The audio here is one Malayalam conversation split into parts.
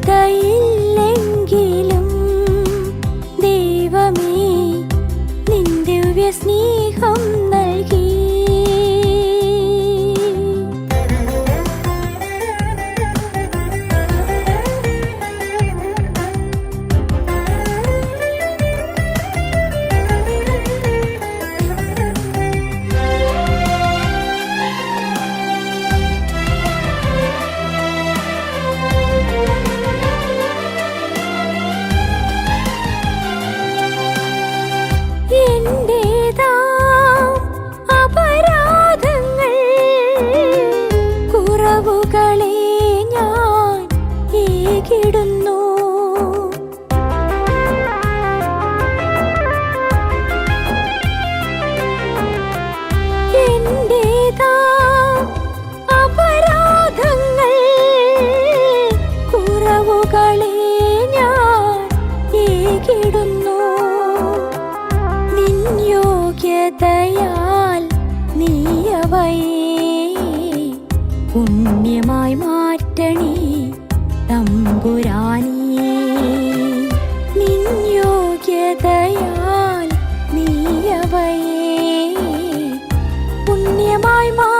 的一 ദയാൽ നീയവൈ പുണ്യമായി മാറ്റണി തമ്പുരാനീ. നിന്യോഗ്യതയാൽ നീയവയെ. പുണ്യമായി മാ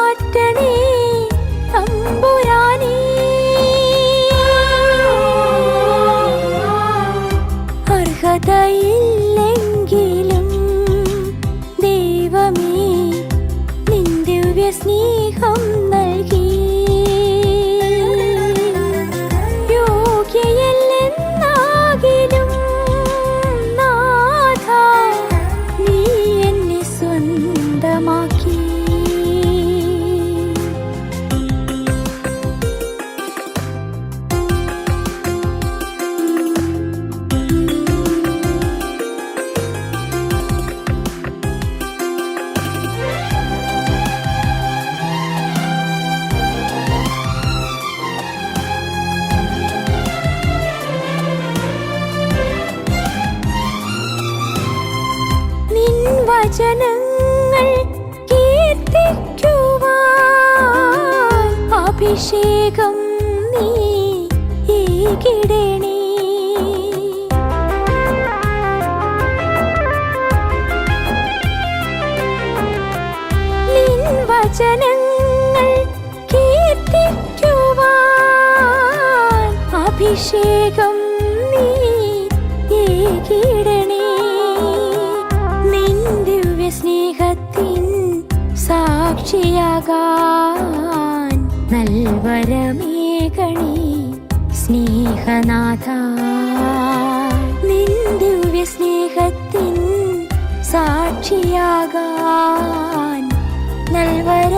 വചനങ്ങൾ കീർത്തിക്കുവാൻ അഭിഷേകം നീ ഏകിടണേ. വചനങ്ങൾ കീർത്തിക്കുവാൻ അഭിഷേകം നൽകാൻ നൽവരമേകണേ സ്നേഹനാഥ. നിന്റെ സ്നേഹത്തിൻ സാക്ഷിയാകാൻ നൽവര